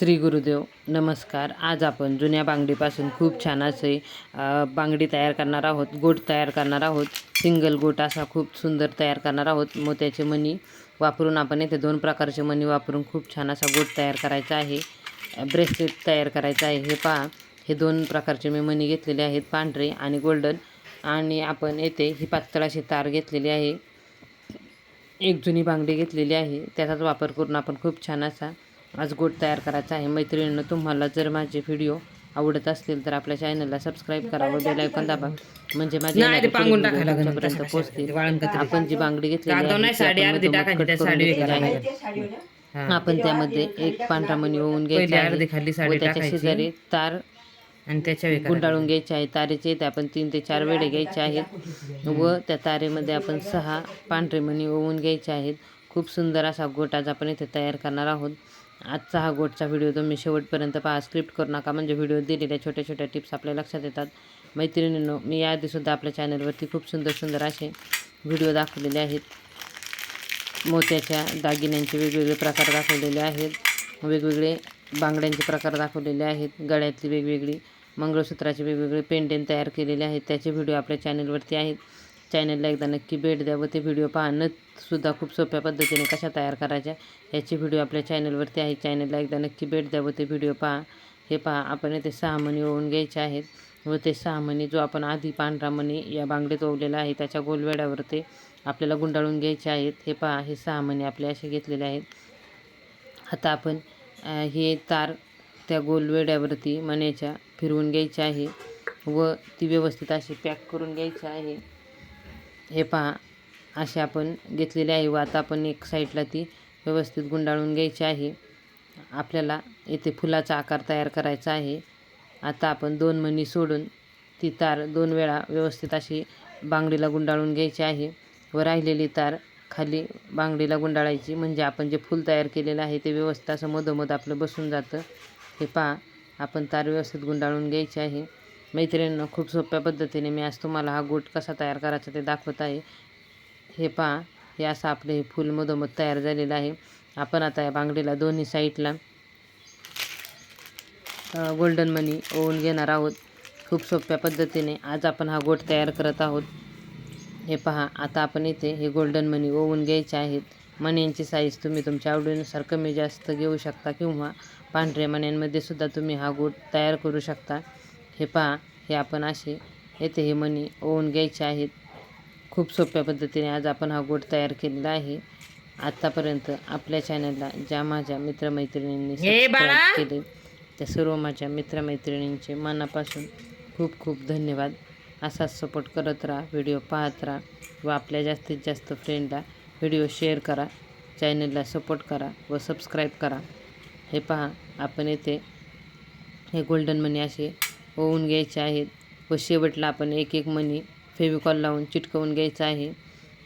श्री गुरुदेव नमस्कार. आज आपण जुन्या बांगडीपासून खूप छान असे बांगडी तयार करणार आहोत गोट तयार करणार आहोत. सिंगल गोट असा खूप सुंदर तयार करणार आहोत. मोत्याचे मणी वापरून आपण येथे दोन प्रकारचे मणी वापरून खूप छान असा गोट तयार करायचा आहे. ब्रेसलेट तयार करायचं आहे. हे पहा हे दोन प्रकारचे मी मणी घेतलेले आहेत पांढरे आणि गोल्डन. आणि आपण येथे ही पातळ अशी तार घेतलेली आहे. एक जुनी बांगडी घेतलेली आहे. त्याचाच वापर करून आपण खूप छान असा आज गोट तयार करायचा आहे. मैत्रिणींनो तुम्हाला जर माझे व्हिडिओ आवडत असतील तर आपल्या चॅनलला सबस्क्राईब करा व बेल आयकॉन दाबा. म्हणजे माझे तुमच्यापर्यंत पोहोचतील. आपण जी बांगडी घेतलेली आहे ती आपण त्यामध्ये एक पांढरा मणी पहिली घ्यायचा त्याच्या शेजारी तार आणि त्याच्या गुंडाळून घ्यायचे आहे. तारेचे ते आपण तीन ते चार वेळे घ्यायचे आहेत. व त्या तारेमध्ये आपण सहा पांढरे मणी ओवून घ्यायचे आहेत. खूप सुंदर असा गोट आज आपण इथे तयार करणार आहोत. आजचा हा गोटचा व्हिडिओ तुम्ही शेवटपर्यंत पहा. स्क्रिप्ट करू नका. म्हणजे व्हिडिओ दिलेल्या छोट्या छोट्या टिप्स आपल्या लक्षात येतात. मैत्रिणींनो मी याआधीसुद्धा आपल्या चॅनलवरती खूप सुंदर सुंदर असे व्हिडिओ दाखवलेले आहेत. मोत्याच्या दागिन्यांचे वेगवेगळे प्रकार दाखवलेले आहेत. वेगवेगळे बांगड्यांचे प्रकार दाखवलेले आहेत. गळ्यातली वेगवेगळी मंगळसूत्राचे वेगवेगळे पेंडेंट तयार केलेले आहेत. त्याचे व्हिडिओ आपल्या चॅनलवरती आहेत. चॅनलला एकदा नक्की भेट द्या व ते व्हिडिओ पहा खूप सोप्या पद्धतीने कशा तयार करायच्या याचे व्हिडिओ आपल्या चॅनलवरती आहे. चॅनलला एकदा नक्की भेट द्या व ते व्हिडिओ पहा. हे पहा आपण येथे सहा मणी ओवून घ्यायचे आहेत व ते सहा मणी जो आपण आधी पांढरा मणी या बांगडीत ओवलेला आहे त्याच्या गोलवेड्यावर ते आपल्याला गुंडाळून घ्यायचे आहेत. हे पहा हे सहा मणी आपले असे घेतलेले आहेत. आता आपण हे तार त्या गोलवेड्यावरती मण्याच्या फिरवून घ्यायचे आहे व ती व्यवस्थित अशी पॅक करून घ्यायची आहे. हे पहा असे आपण घेतलेले आहे. व आता आपण एक साईडला ती व्यवस्थित गुंडाळून घ्यायची आहे. आपल्याला येथे फुलाचा आकार तयार करायचा आहे. आता आपण दोन मणी सोडून ती तार दोन वेळा व्यवस्थित अशी बांगडीला गुंडाळून घ्यायची आहे. व राहिलेली तार खाली बांगडीला गुंडाळायची. म्हणजे आपण जे फूल तयार केलेलं आहे ते व्यवस्थित असं मधोमध आपलं बसून जातं. हे पहा आपण तार व्यवस्थित गुंडाळून घ्यायची आहे. मैत्रिणींनो खूप सोप्या पद्धतीने मी आज तुम्हाला हा गोट कसा तयार करायचा ते दाखवत आहे. हे पहा हे असं आपलं हे फूल मधोमध तयार झालेलं आहे. आपण आता या बांगडीला दोन्ही साईडला गोल्डन मनी ओवून घेणार आहोत. खूप सोप्या पद्धतीने आज आपण हा गोट तयार करत आहोत. हे पहा आता आपण इथे हे गोल्डन मनी ओवून घ्यायचे आहेत. मण्यांची साईज तुम्ही तुमच्या आवडीनुसार कमी जास्त घेऊ शकता किंवा पांढऱ्या मण्यांमध्ये सुद्धा तुम्ही हा गोट तयार करू शकता. हे पहा हे आपण असे येथे हे मणी ओवून घ्यायचे आहेत. खूप सोप्या पद्धतीने आज आपण हा गोट तयार केलेला आहे. आत्तापर्यंत आपल्या चॅनलला ज्या माझ्या मित्रमैत्रिणींनी केले त्या सर्व माझ्या मित्रमैत्रिणींचे मनापासून खूप खूप धन्यवाद. असाच सपोर्ट करत राहा व्हिडिओ पाहत राहा व आपल्या जास्तीत जास्त फ्रेंडला व्हिडिओ शेअर करा चॅनलला सपोर्ट करा व सबस्क्राईब करा. हे पहा आपण येथे हे गोल्डन मनी असे होऊन घ्यायचे आहेत. व शेवटला आपण एक एक मनी फेविकॉल लावून चिटकवून घ्यायचा आहे.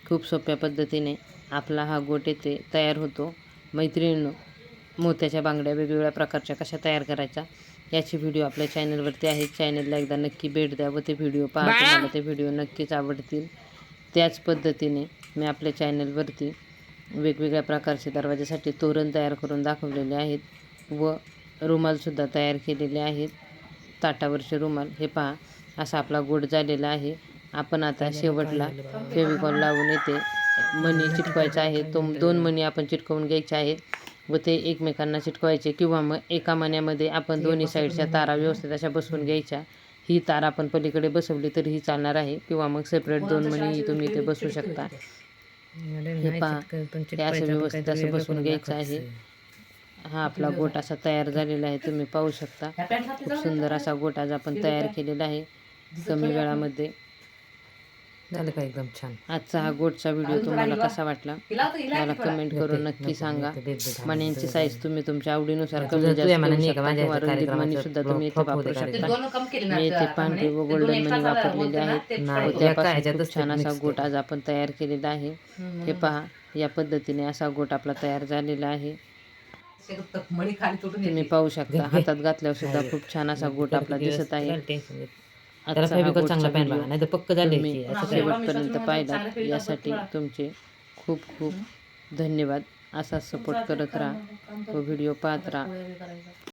खूप सोप्या पद्धतीने आपला हा गोट येथे तयार होतो. मैत्रिणींनो मोत्याच्या बांगड्या वेगवेगळ्या प्रकारच्या कशा तयार करायच्या याची व्हिडिओ आपल्या चॅनलवरती आहेत चॅनलला एकदा नक्की भेट द्या व ते व्हिडिओ पहा! तुम्हाला ते व्हिडिओ नक्कीच आवडतील. त्याच पद्धतीने मी आपल्या चॅनलवरती वेगवेगळ्या प्रकारचे दरवाजासाठी तोरण तयार करून दाखवलेले आहेत व रुमालसुद्धा तयार केलेले आहेत. ताटावरचे रुमाल हे पहा असा आपला गोड झालेला आहे. आपण आता शेवटला फेविकॉल लावून येते. मणी चिटकवायचा आहे. तो दोन मणी आपण चिटकवून घ्यायचे आहेत व ते एकमेकांना चिटकवायचे किंवा मग एका मण्यामध्ये आपण दोन्ही साईडच्या तारा व्यवस्थित अशा बसवून घ्यायच्या. ही तार आपण पलीकडे बसवली तर ही चालणार आहे किंवा मग सेपरेट दोन मणी तुम्ही इथे बसवू शकता. हे पहा हे असं व्यवस्थित असं बसवून घ्यायचं आहे. हा आपला गोट असा तयार झालेला आहे तुम्ही पाहू शकता. खूप सुंदर असा गोट आज आपण तयार केलेला आहे कमी वेळामध्ये. झालं का एकदम छान? आजचा हा गोटचा व्हिडिओ तुम्हाला कसा वाटला? मला कमेंट करून नक्की सांगा. मण्यांची साईज तुम्ही तुमच्या आवडीनुसार कमी जास्त मणी सुद्धा तुम्ही इथे वापरू शकता. मी इथे पांढरे व गोल्डन मणी वापरलेले व त्यापासून खूप छान असा गोट आज आपण तयार केलेला आहे. हे पहा या पद्धतीने असा गोट आपला तयार झालेला आहे. तुम्ही पाहू शकता हातात घातल्यावर सुद्धा खूप छान असा गोट आपला दिसत आहे. त्याला हा फेविकॉल चांगला पॅन व्हिडिओ बघा नाही तर पक्क झाले तुम्ही शेवटपर्यंत पाहिला यासाठी तुमचे खूप खूप धन्यवाद. असा सपोर्ट करत राहा. व व्हिडिओ पाहत राहा.